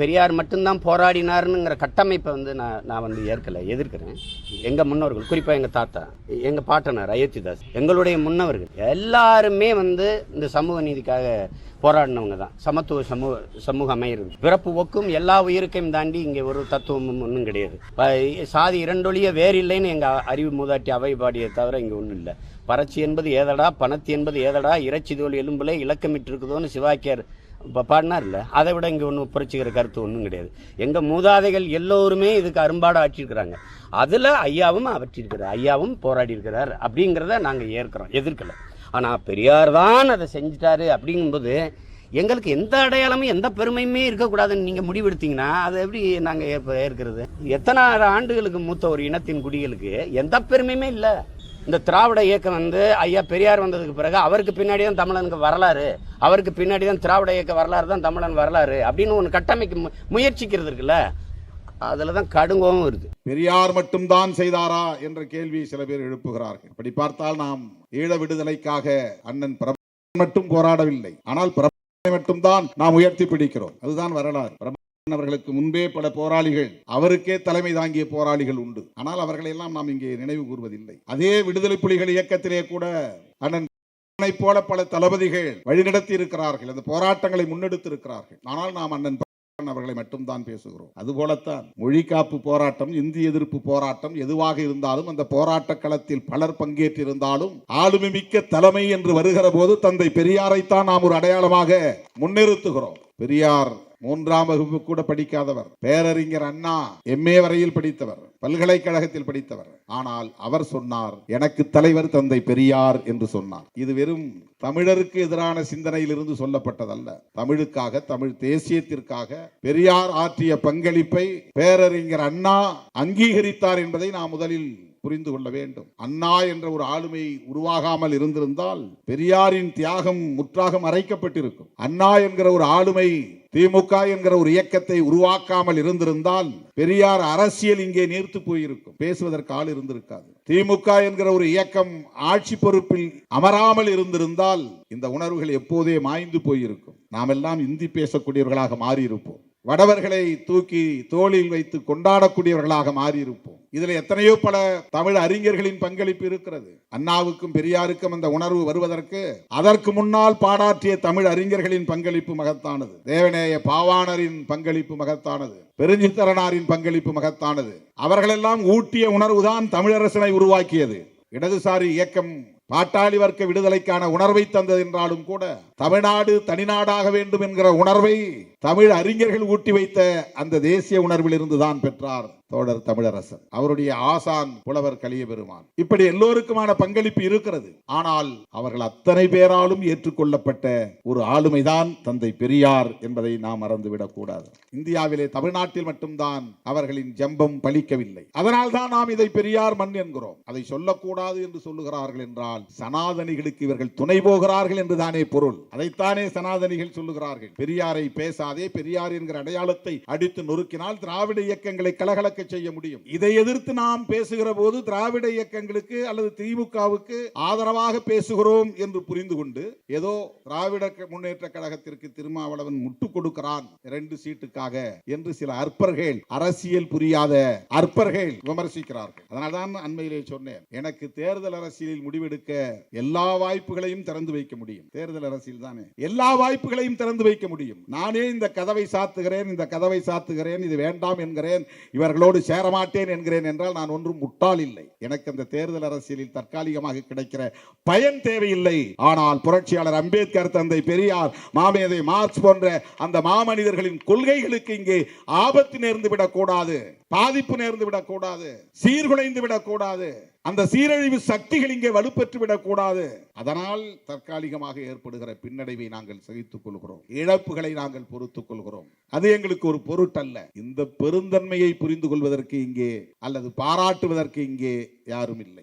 பெரியார் மட்டும்தான் போராடினாருங்கிற கட்டமைப்பை வந்து நான் நான் வந்து ஏற்கலை எதிர்க்கிறேன். எங்கள் முன்னோர்கள் குறிப்பாக எங்கள் தாத்தா எங்கள் பாட்டனார் அயோத்திதாஸ் எங்களுடைய முன்னவர்கள் எல்லாருமே வந்து இந்த சமூக நீதிக்காக போராடினவங்க தான். சமத்துவ சமூக சமூகம் அமையிறது. பிறப்பு ஒக்கும் எல்லா உயிருக்கையும் தாண்டி இங்கே ஒரு தத்துவமும் ஒன்றும் கிடையாது. சாதி இரண்டொழிய வேறு இல்லைன்னு எங்கள் அறிவு மூதாட்டி அவை பாடியை தவிர இங்கே ஒன்றும் இல்லை. பறச்சி என்பது ஏதடா பணத்தி என்பது ஏதடா இறைச்சி தோல் எலும்புல இலக்கமிட்டு இருக்குதோன்னு சிவாக்கியார் இப்போ பாடினார் இல்லை அதை விட இங்கே ஒன்றும் புரட்சிக்கிற கருத்து ஒன்றும் கிடையாது. எங்கள் மூதாதைகள் எல்லோருமே இதுக்கு அரும்பாடு ஆற்றிருக்கிறாங்க அதில் ஐயாவும் அவற்றிருக்கிறார் ஐயாவும் போராடி இருக்கிறார் அப்படிங்கிறத நாங்கள் ஏற்கிறோம் எதிர்க்கல. ஆனால் பெரியார் தான் அதை செஞ்சிட்டாரு அப்படிங்கும்போது எங்களுக்கு எந்த அடையாளமும் எந்த பெருமையுமே இருக்கக்கூடாதுன்னு நீங்கள் முடிவெடுத்தீங்கன்னா அதை எப்படி நாங்கள் ஏற்ப ஏற்கிறது? எத்தனை ஆண்டுகளுக்கு மூத்த ஒரு இனத்தின் குடிகளுக்கு எந்த பெருமையுமே இல்லை. இந்த திராவிட இயக்கம் வந்து ஐயா பெரியார் வந்ததுக்கு பிறகு அவருக்கு பின்னாடி தான் தமிழனுக்கு வரலாறு. அவருக்கு பின்னாடி தான் திராவிட இயக்க வரலாறு தான் தமிழன் வரலாறு அப்படின்னு ஒன்று கட்டமைக்க மு- முயற்சிக்கிறது இருக்குல்ல? அதில் தான் கடுங்கோவும் வருது பெரியார் மட்டும்தான் செய்தாரா என்ற கேள்வி சில பேர் எழுப்புகிறார்கள். அப்படி பார்த்தால் நாம் ஈழ விடுதலைக்காக அண்ணன் பிரபு மட்டும் போராடவில்லை. ஆனால் பிரபு மட்டும்தான் நாம் உயர்த்தி பிடிக்கிறோம். அதுதான் வரலாறு. அவர்களுக்கு முன்பே பல போராளிகள் அவருக்கே தலைமை தாங்கிய போராளிகள் உண்டு. ஆனால் அவர்களை எல்லாம் நாம் இங்கே நினைவு கூறுவதில்லை அதே விடுதலை புலிகள் இயக்கத்திலே கூட அண்ணன் போல பல தளபதிகள் வழிநடத்தி இருக்கிறார்கள் அந்த போராட்டங்களை முன்னெடுத்து இருக்கிறார்கள் ஆனால் நாம் அண்ணன் அவர்களை மட்டும்தான் பேசுகிறோம். அதுபோலத்தான் மொழி காப்பு போராட்டம் இந்தி எதிர்ப்பு போராட்டம் எதுவாக இருந்தாலும் அந்த போராட்ட களத்தில் பலர் பங்கேற்றிருந்தாலும் ஆளுமை மிக்க தலைமை என்று வருகிற போது தந்தை பெரியாரைத்தான் நாம் ஒரு அடையாளமாக முன்னிறுத்துகிறோம். பெரியார் மூன்றாம் வகுப்பு கூட படிக்காதவர் பேரறிஞர் அண்ணா எம்ஏ வரையில் படித்தவர் பல்கலைக்கழகத்தில் படித்தவர். ஆனால் அவர் சொன்னார் எனக்கு தலைவர் தந்தை பெரியார் என்று சொன்னார். இது வெறும் தமிழருக்கு எதிரான சிந்தனையிலிருந்து சொல்லப்பட்டதல்ல. தமிழுக்காக தமிழ் தேசியத்திற்காக பெரியார் ஆற்றிய பங்களிப்பை பேரறிஞர் அண்ணா அங்கீகரித்தார் என்பதை நான் முதலில் புரிந்து கொள்ள வேண்டும். அண்ணா என்ற ஒரு ஆளுமை உருவாகாமல் இருந்திருந்தால் பெரியாரின் தியாகம் முற்றாக மறைக்கப்பட்டிருக்கும். அண்ணா என்கிற ஒரு ஆளுமை திமுக என்கிற ஒரு இயக்கத்தை உருவாக்காமல் இருந்திருந்தால் பெரியார் அரசியல் இங்கே நீர்த்து போயிருக்கும். பேசுவதற்கு ஆள் இருந்திருக்காது. திமுக என்கிற ஒரு இயக்கம் ஆட்சி பொறுப்பில் அமராமல் இருந்திருந்தால் இந்த உணர்வுகள் எப்போதே மாய்ந்து போயிருக்கும். நாமெல்லாம் இந்தி பேசக்கூடியவர்களாக மாறியிருப்போம். வடவர்களை தூக்கி தோளில் வைத்து கொண்டாடக்கூடியவர்களாக மாறியிருப்போம். இதில் எத்தனையோ பல தமிழ் அறிஞர்களின் பங்களிப்பு இருக்கிறது. அண்ணாவுக்கும் பெரியாருக்கும் அந்த உணர்வு வருவதற்கு அதற்கு முன்னால் பாடாற்றிய தமிழ் அறிஞர்களின் பங்களிப்பு மகத்தானது. தேவநேய பாவாணரின் பங்களிப்பு மகத்தானது. பெருஞ்சித்தரனாரின் பங்களிப்பு மகத்தானது. அவர்களெல்லாம் ஊட்டிய உணர்வுதான் தமிழரசனை உருவாக்கியது. இடதுசாரி இயக்கம் பாட்டாளி வர்க்க விடுதலைக்கான உணர்வை தந்தது என்றாலும் கூட தமிழ்நாடு தனிநாடாக வேண்டும் என்கிற உணர்வை தமிழ் அறிஞர்கள் ஊட்டி வைத்த அந்த தேசிய உணர்வில் இருந்துதான் பெற்றார். தோடர் தமிழரசன் அவருடைய ஆசான் புலவர் கலிய பெருமான் இப்படி எல்லோருக்குமான பங்களிப்பு இருக்கிறது. ஆனால் அவர்கள் அத்தனை பேராலும் ஏற்றுக்கொள்ளப்பட்ட ஒரு ஆளுமைதான் தந்தை பெரியார் என்பதை நாம் மறந்துவிடக் கூடாது. இந்தியாவிலே தமிழ்நாட்டில் மட்டும்தான் அவர்களின் ஜம்பம் பலிக்கவில்லை. அதனால் தான் நாம் இதை பெரியார் மண் என்கிறோம். அதை சொல்லக்கூடாது என்று சொல்லுகிறார்கள் என்றால் சனாதனிகளுக்கு இவர்கள் துணை போகிறார்கள் என்றுதானே பொருள். அதைத்தானே சனாதனிகள் சொல்லுகிறார்கள். பெரியாரை பேசாதே பெரியார் என்கிற அடையாளத்தை அடித்து நொறுக்கினால் திராவிட இயக்கங்களை கலகலக்க செய்ய முடியும். இதை எதிர்த்து நாம் பேசுகிற போது திராவிட இயக்கங்களுக்கு அல்லது திமுகவுக்கு ஆதரவாக பேசுகிறோம் என்று புரிந்து கொண்டு ஏதோ திராவிட முன்னேற்ற கழகத்திற்கு திருமாவளவன் முட்டு கொடுக்கிறான் இரண்டு சீட்டுக்காக என்று சில அற்பர்கள் அரசியல் புரியாத அற்பர்கள் விமர்சிக்கிறார்கள். அதனால்தான் அண்மையிலே சொன்னேன் எனக்கு தேர்தல் அரசியலில் முடிவெடுக்க எல்லா வாய்ப்புகளையும் திறந்து வைக்க முடியும். தேர்தல் அரசியல் தானே. எல்லா வாய்ப்புகளையும் திறந்து வைக்க முடியும். நானே இந்த கதவை சாத்துகிறேன் இந்த கதவை சாத்துகிறேன் இது வேண்டாம் என்கிறேன். இவர்களோடு சேரமாட்டேன் என்கிறேன் என்றால் நான் ஒன்றும் முட்டாள் இல்லை. எனக்கு அந்த தேர்தல் அரசியலில் தற்காலிகமாக கிடைக்கிற பயன் தேவையில்லை. ஆனால் புரட்சியாளர் அம்பேத்கர் தந்தை பெரியார் மாமேதை மார்க்ஸ் போன்ற அந்த மாமனிதர்களின் கொள்கைகளுக்கு இங்கே ஆபத்து நேர்ந்து விடக்கூடாது பாதிப்பு நேர்ந்து விடக்கூடாது சீர்குலைந்து விடக்கூடாது. அந்த சீரழிவு சக்திகள் இங்கே வலுப்பெற்று விடக்கூடாது அதனால் தற்காலிகமாக ஏற்படுகிற பின்னடைவை நாங்கள் சகித்துக் கொள்கிறோம் இழப்புகளை நாங்கள் பொறுத்துக் கொள்கிறோம் அது எங்களுக்கு ஒரு பொருட்டல்ல. இந்த பெருந்தன்மையை புரிந்து கொள்வதற்கு இங்கே அல்லது பாராட்டுவதற்கு இங்கே யாரும் இல்லை.